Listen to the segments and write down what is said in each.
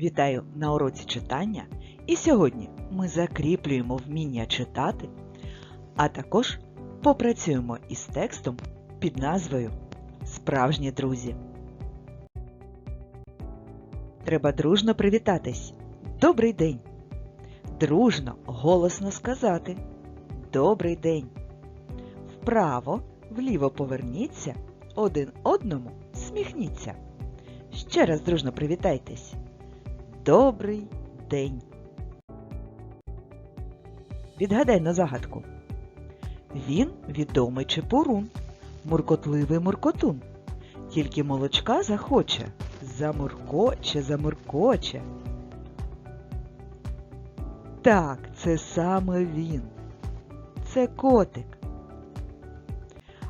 Вітаю на уроці читання. І сьогодні ми закріплюємо вміння читати, а також попрацюємо із текстом під назвою Справжні друзі. Треба дружно привітатись. Добрий день! Дружно, голосно сказати Добрий день! Вправо, вліво поверніться, один одному сміхніться. Ще раз дружно привітайтесь. Добрий день. Відгадай на загадку. Він відомий чепурун, муркотливий муркотун. Тільки молочка захоче, замуркоче, замуркоче. Так, це саме він. Це котик.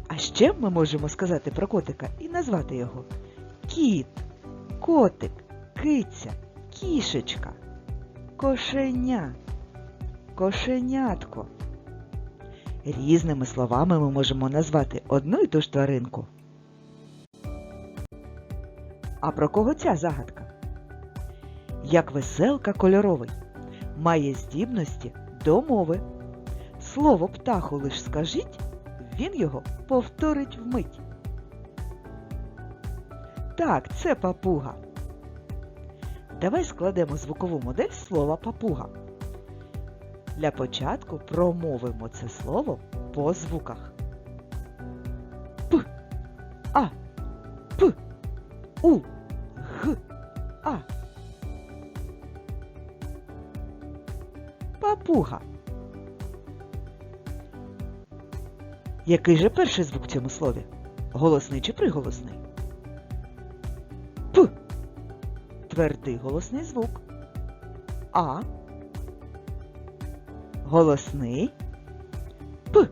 А ще ми можемо сказати про котика і назвати його кіт, котик, киця, кішечка, кошеня, кошенятко. Різними словами ми можемо назвати одну і ту ж тваринку. А про кого ця загадка? Як веселка кольоровий, має здібності до мови. Слово птаху лиш скажіть, він його повторить вмить. Так, це папуга. Давай складемо звукову модель слова папуга. Для початку промовимо це слово по звуках. П, А, П, У, Г, А. Папуга. Який же перший звук в цьому слові? Голосний чи приголосний? Твердий голосний звук. А. Голосний. П.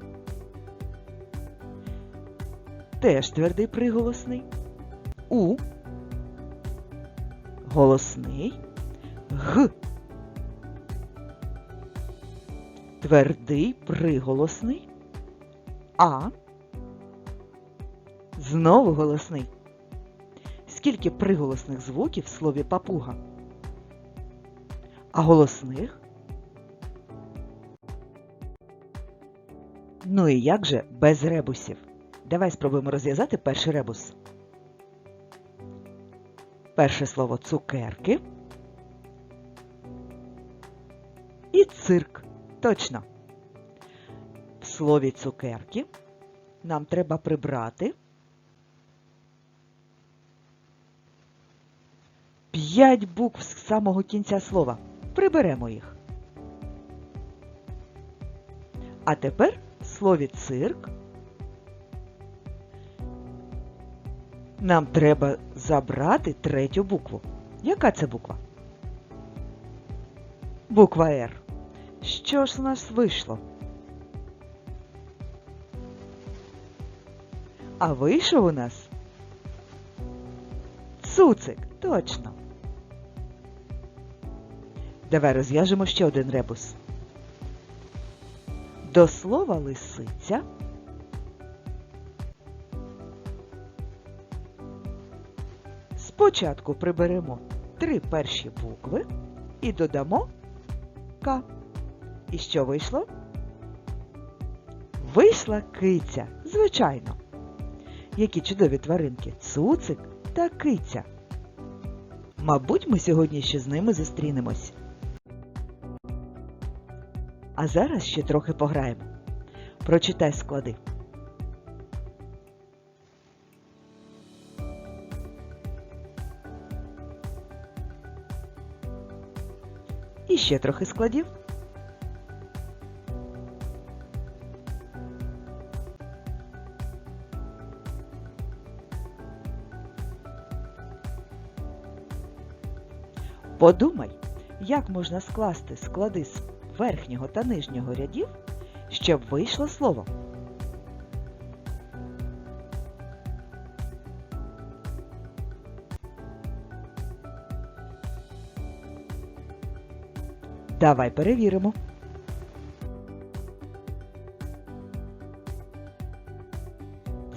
Теж твердий приголосний. У. Голосний. Г. Твердий приголосний. А. Знову голосний. Скільки приголосних звуків в слові папуга? А голосних? Ну і як же без ребусів? Давай спробуємо розв'язати перший ребус. Перше слово цукерки. І цирк. Точно. В слові цукерки нам треба прибрати п'ять букв з самого кінця слова. Приберемо їх. А тепер в слові цирк нам треба забрати третю букву. Яка це буква? Буква Р. Що ж у нас вийшло? А вийшов у нас цуцик, точно. Давай розв'яжемо ще один ребус. До слова лисиця спочатку приберемо три перші букви і додамо К. І що вийшло? Вийшла киця, звичайно. Які чудові тваринки цуцик та киця. Мабуть, ми сьогодні ще з ними зустрінемось. А зараз ще трохи пограємо. Прочитай склади. І ще трохи складів. Подумай, як можна скласти склади з верхнього та нижнього рядів, щоб вийшло слово. Давай перевіримо.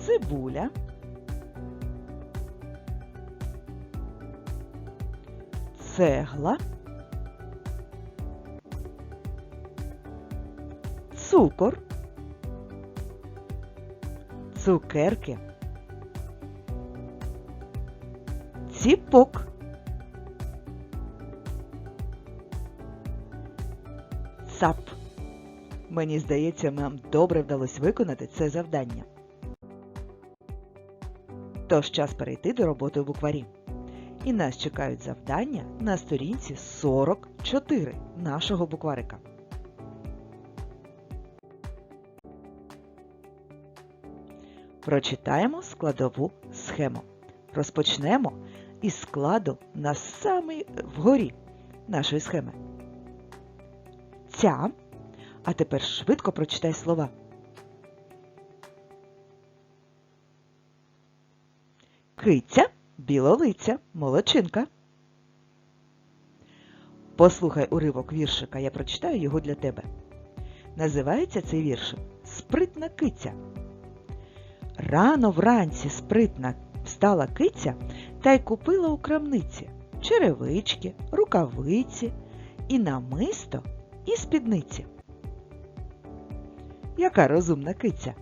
Цибуля. цегла, цукор, цукерки, ціпок, цап. Мені здається, нам добре вдалося виконати це завдання. Тож час перейти до роботи у букварі. І нас чекають завдання на сторінці 44 нашого букварика. Прочитаємо складову схему. Розпочнемо із складу на самій вгорі нашої схеми. Ця. А тепер швидко прочитай слова. Киця, білолиця, молодчинка. Послухай уривок віршика, я прочитаю його для тебе. Називається цей віршик Спритна киця. Рано вранці спритна встала киця та й купила у крамниці черевички, рукавиці і намисто, і спідниці. Яка розумна киця?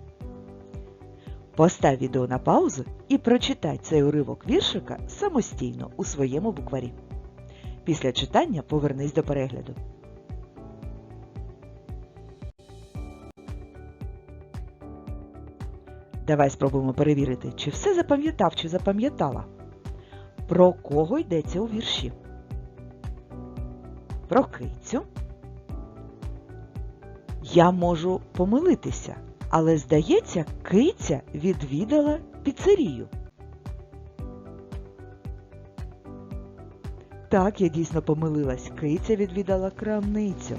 Постав відео на паузу і прочитай цей уривок віршика самостійно у своєму букварі. Після читання повернись до перегляду. Давай спробуємо перевірити, чи все запам'ятав, чи запам'ятала. Про кого йдеться у вірші? Про кицю. Я можу помилитися, але, здається, киця відвідала піцерію. Так, я дійсно помилилась. Киця відвідала крамницю.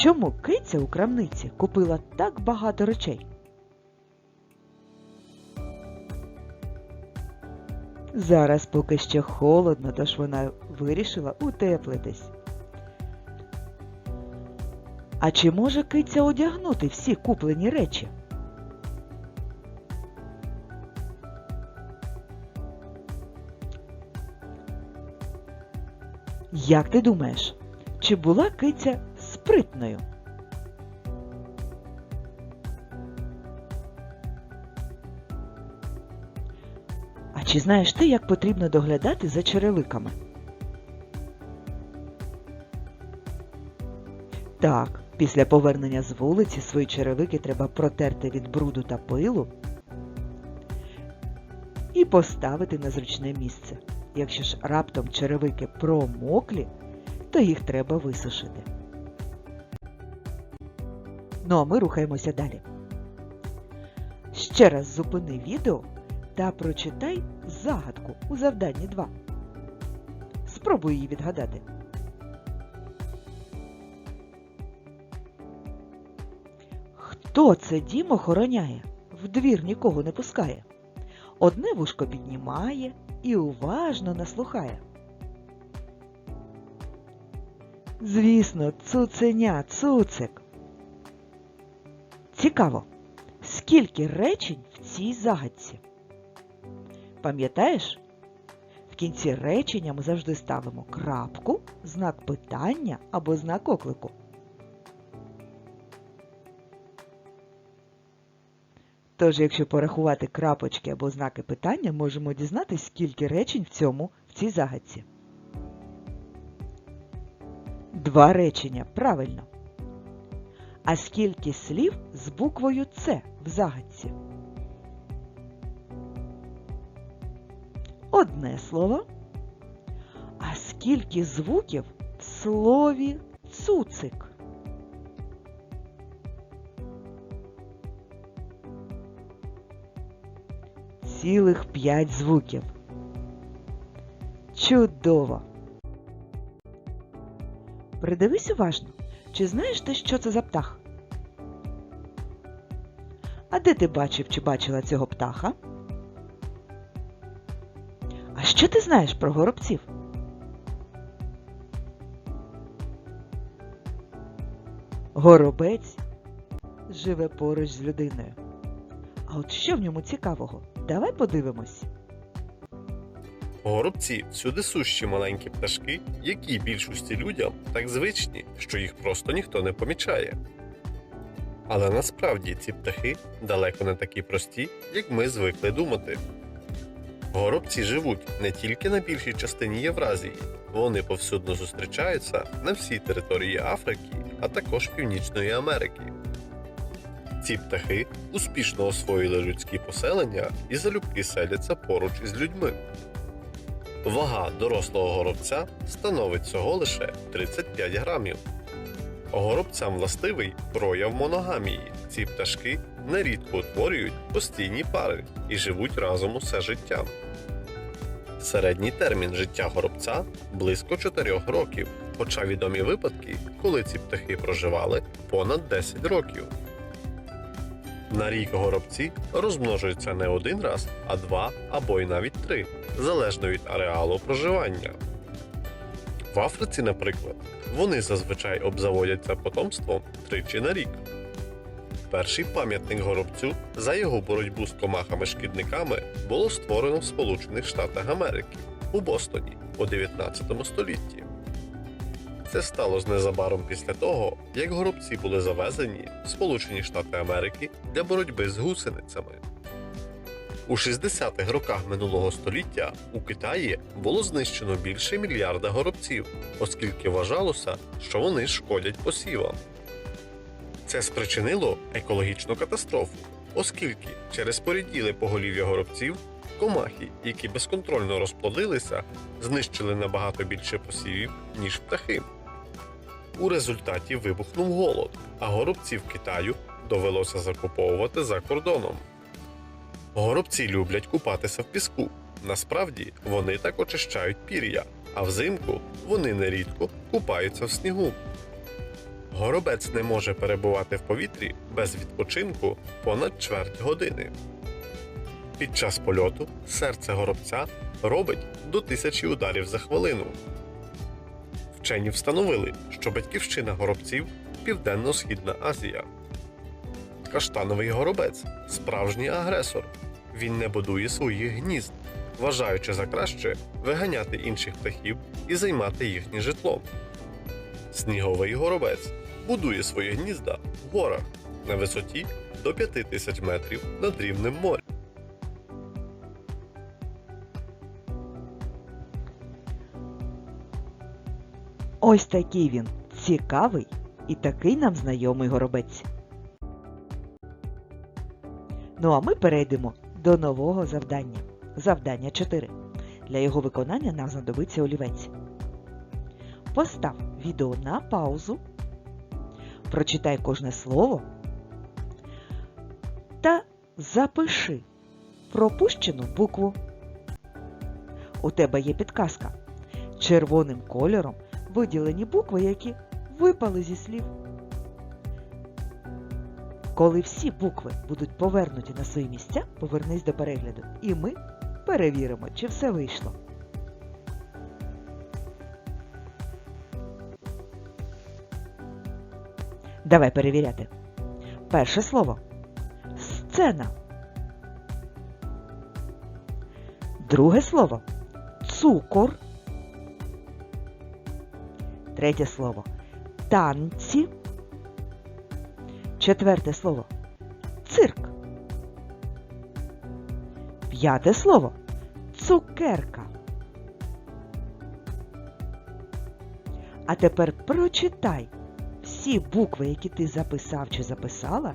Чому киця у крамниці купила так багато речей? Зараз поки ще холодно, тож вона вирішила утеплитись. А чи може киця одягнути всі куплені речі? Як ти думаєш, чи була киця спритною? А чи знаєш ти, як потрібно доглядати за черевиками? Так, після повернення з вулиці свої черевики треба протерти від бруду та пилу і поставити на зручне місце. Якщо ж раптом черевики промоклі, то їх треба висушити. Ну а ми рухаємося далі. Ще раз зупини відео та прочитай загадку у завданні 2. Спробуй її відгадати. Хто це дім охороняє? В двір нікого не пускає. Одне вушко піднімає і уважно наслухає. Звісно, цуценя, цуцик. Цікаво, скільки речень в цій загадці? Пам'ятаєш? В кінці речення ми завжди ставимо крапку, знак питання або знак оклику. Тож, якщо порахувати крапочки або знаки питання, можемо дізнатися, скільки речень в цьому, в цій загадці. Два речення, правильно. А скільки слів з буквою С в загадці? Одне слово. А скільки звуків в слові цуцик? Цілих п'ять звуків. Чудово! Придивись уважно, чи знаєш ти, що це за птах? А де ти бачив чи бачила цього птаха? А що ти знаєш про горобців? Горобець живе поруч з людиною. А от що в ньому цікавого? Давай подивимось. Горобці всюди сущі маленькі пташки, які більшості людям так звичні, що їх просто ніхто не помічає. Але насправді ці птахи далеко не такі прості, як ми звикли думати. Горобці живуть не тільки на більшій частині Євразії, вони повсюдно зустрічаються на всій території Африки, а також Північної Америки. Ці птахи успішно освоїли людські поселення і залюбки селяться поруч із людьми. Вага дорослого горобця становить всього лише 35 грамів. Горобцям властивий прояв моногамії. Ці пташки нерідко утворюють постійні пари і живуть разом усе життя. Середній термін життя горобця близько 4 років, хоча відомі випадки, коли ці птахи проживали понад 10 років. На рік горобці розмножуються не один раз, а два або й навіть три, залежно від ареалу проживання. В Африці, наприклад, вони зазвичай обзаводяться потомством тричі на рік. Перший пам'ятник горобцю за його боротьбу з комахами-шкідниками було створено в Сполучених Штатах Америки у Бостоні у 19 столітті. Це сталося незабаром після того, як горобці були завезені в Сполучені Штати Америки для боротьби з гусеницями. У 60-х роках минулого століття у Китаї було знищено більше мільярда горобців, оскільки вважалося, що вони шкодять посівам. Це спричинило екологічну катастрофу, оскільки через поріділе поголів'я горобців комахи, які безконтрольно розплодилися, знищили набагато більше посівів, ніж птахи. У результаті вибухнув голод, а горобців Китаю довелося закуповувати за кордоном. Горобці люблять купатися в піску. Насправді вони так очищають пір'я, а взимку вони нерідко купаються в снігу. Горобець не може перебувати в повітрі без відпочинку понад чверть години. Під час польоту серце горобця робить до тисячі ударів за хвилину. Вчені встановили, що батьківщина горобців Південно-Східна Азія. Каштановий горобець справжній агресор. Він не будує своїх гнізд, вважаючи за краще виганяти інших птахів і займати їхнє житло. Сніговий горобець будує свої гнізда в горах на висоті до 5000 метрів над рівнем моря. Ось такий він цікавий і такий нам знайомий горобець. Ну а ми перейдемо до нового завдання. Завдання 4. Для його виконання нам знадобиться олівець. Постав відео на паузу. Прочитай кожне слово та запиши пропущену букву. У тебе є підказка. Червоним кольором виділені букви, які випали зі слів. Коли всі букви будуть повернуті на свої місця, повернись до перегляду, і ми перевіримо, чи все вийшло. Давай перевіряти. Перше слово. Сцена. Друге слово. Цукор. Третє слово танці. Четверте слово цирк. П'яте слово цукерка. А тепер прочитай всі букви, які ти записав чи записала,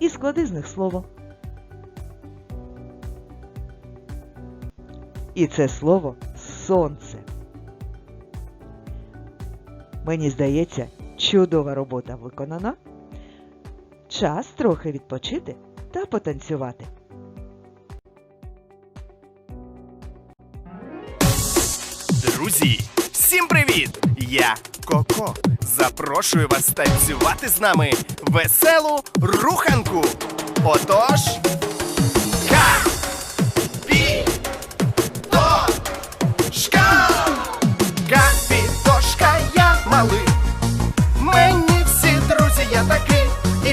і склади з них слово. І це слово сонце. Мені здається, чудова робота виконана. Час трохи відпочити та потанцювати. Друзі, всім привіт! Я Коко. Запрошую вас танцювати з нами веселу руханку. Отож.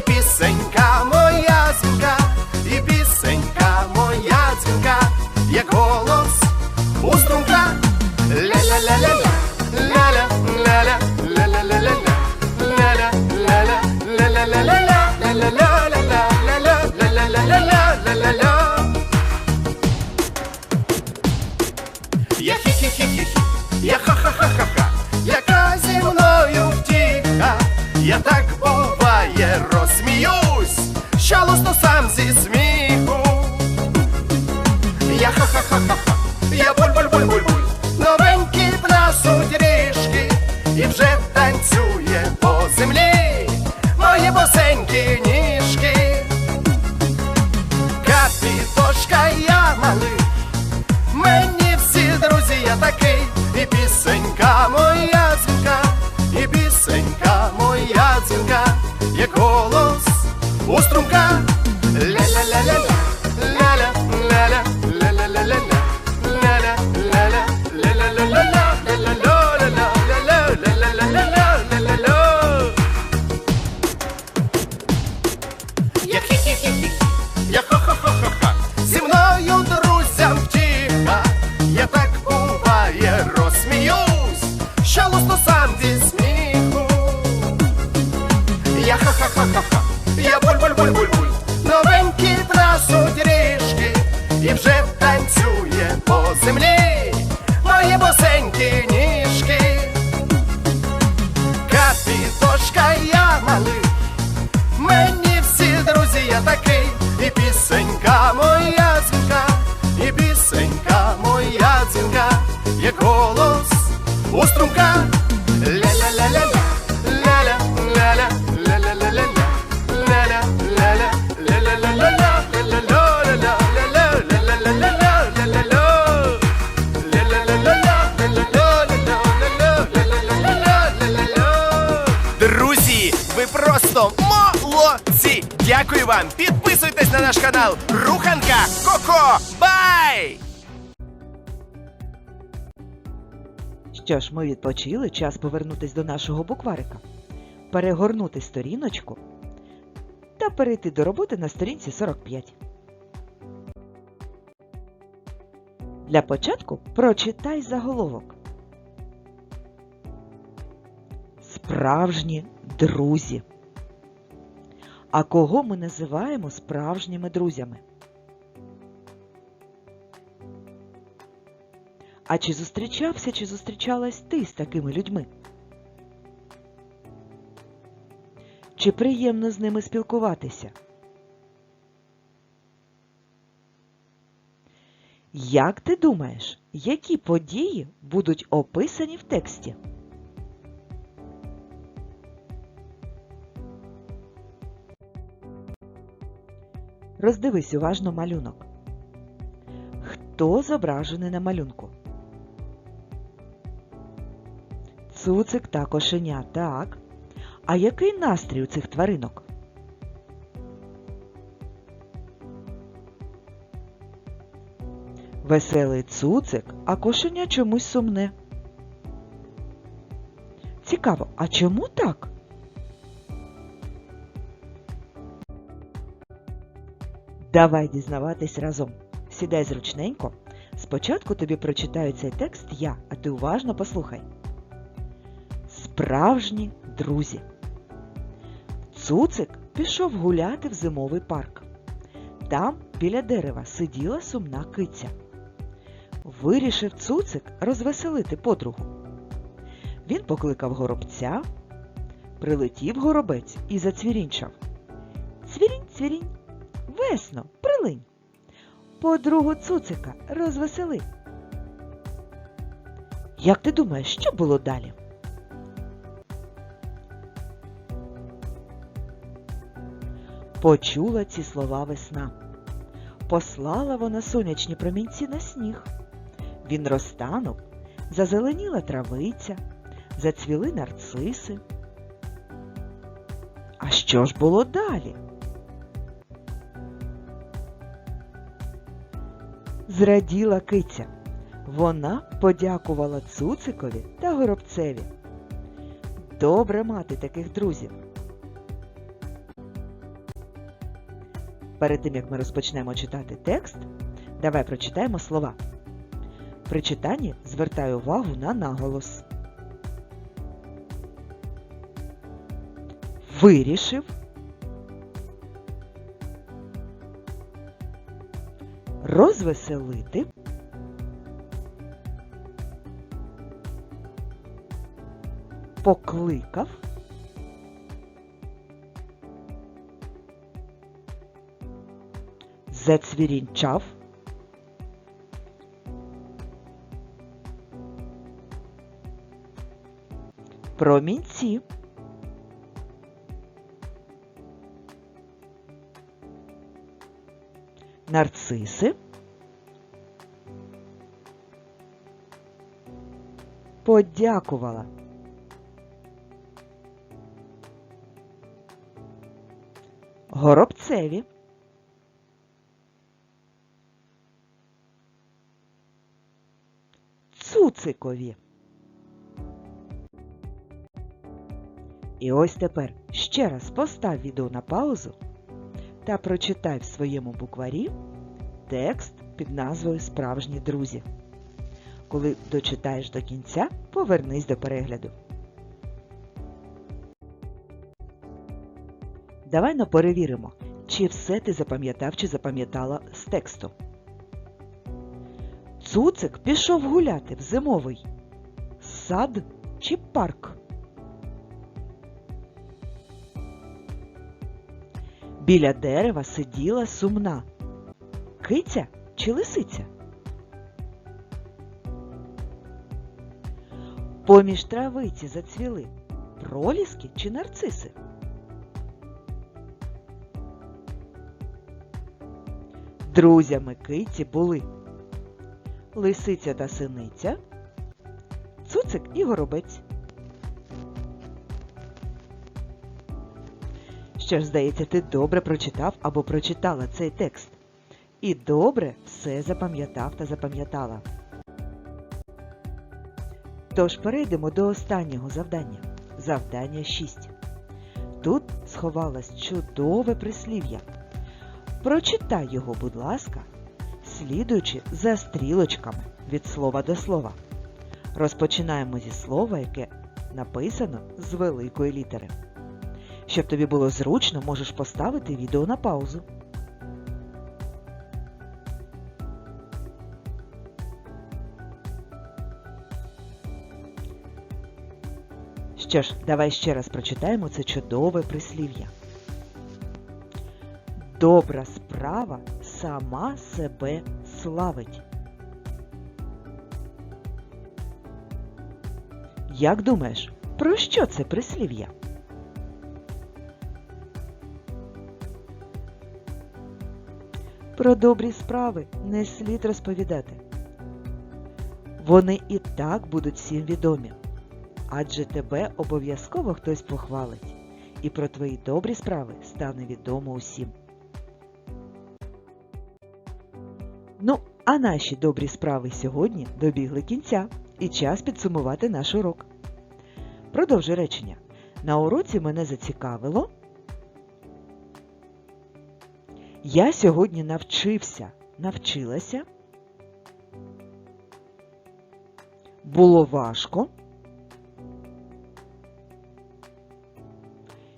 і пісенька моя дзвінка, і пісенька моя дзвінка, як голос у струнка. Ля-ля-ля-ля-ля, ля-ля-ля-ля, ля-ля-ля-ля-ля, ля-ля-ля-ля, ля-ля-ля-ля-ля, ля-ля-ля-ля-ля, ля-ля-ля-ля-ля, ля-ля-ля. Я ха-ха-ха-ха-ха, яка зі мною втіка, я так що сам зі сміху. Я ха-ха-ха-ха-ха, я буль-буль-буль-буль-буль, новенькі у струмка. Друзі, ви просто молодці! Дякую вам! Підписуйтесь на наш канал Руханка Коко! Бай! Що ж, ми відпочили, час повернутись до нашого букварика, перегорнути сторіночку та перейти до роботи на сторінці 45. Для початку прочитай заголовок. Справжні друзі. А кого ми називаємо справжніми друзями? А чи зустрічався, чи зустрічалась ти з такими людьми? Чи приємно з ними спілкуватися? Як ти думаєш, які події будуть описані в тексті? Роздивись уважно малюнок. Хто зображений на малюнку? Цуцик та кошеня, так. А який настрій у цих тваринок? Веселий цуцик, а кошеня чомусь сумне. Цікаво, а чому так? Давай дізнаватись разом. Сідай зручненько. Спочатку тобі прочитаю цей текст я, а ти уважно послухай. Справжні друзі. Цуцик пішов гуляти в зимовий парк. Там біля дерева сиділа сумна киця. Вирішив цуцик розвеселити подругу. Він покликав горобця, прилетів горобець і зацвірінчав. Цвірінь, цвірінь, весно, прилинь. Подругу цуцика розвесели. Як ти думаєш, що було далі? Почула ці слова весна. Послала вона сонячні промінці на сніг. Він розтанув, зазеленіла травиця, зацвіли нарциси. А що ж було далі? Зраділа киця. Вона подякувала цуцикові та горобцеві. Добре мати таких друзів. Перед тим, як ми розпочнемо читати текст, давай прочитаємо слова. При читанні звертаю увагу на наголос. Вирішив. Розвеселити. Покликав. Зацвірінчав. Промінці. Нарциси. Подякувала. Горобцеві. Цуцикові. І ось тепер ще раз постав відео на паузу та прочитай в своєму букварі текст під назвою Справжні друзі. Коли дочитаєш до кінця, повернись до перегляду. Давай но перевіримо, чи все ти запам'ятав чи запам'ятала з тексту. Цуцик пішов гуляти в зимовий сад чи парк. Біля дерева сиділа сумна. Киця чи лисиця? Поміж травиці зацвіли проліски чи нарциси? Друзями киці були лисиця та синиця, цуцик і горобець. Що ж, здається, ти добре прочитав або прочитала цей текст. І добре все запам'ятав та запам'ятала. Тож перейдемо до останнього завдання. Завдання 6. Тут сховалось чудове прислів'я. Прочитай його, будь ласка, слідуючи за стрілочками від слова до слова. Розпочинаємо зі слова, яке написано з великої літери. Щоб тобі було зручно, можеш поставити відео на паузу. Що ж, давай ще раз прочитаємо це чудове прислів'я. Добра справа сама себе славить. Як думаєш, про що це прислів'я? Про добрі справи не слід розповідати. Вони і так будуть всім відомі, адже тебе обов'язково хтось похвалить, і про твої добрі справи стане відомо усім. Ну, а наші добрі справи сьогодні добігли кінця і час підсумувати наш урок. Продовжуй речення. На уроці мене зацікавило. Я сьогодні навчився, навчилася. Було важко.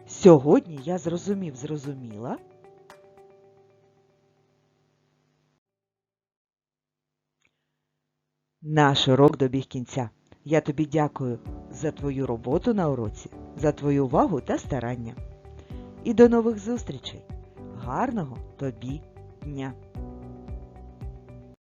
Сьогодні я зрозумів, зрозуміла. Наш урок добіг кінця. Я тобі дякую за твою роботу на уроці, за твою увагу та старання. І до нових зустрічей! Гарного тобі дня!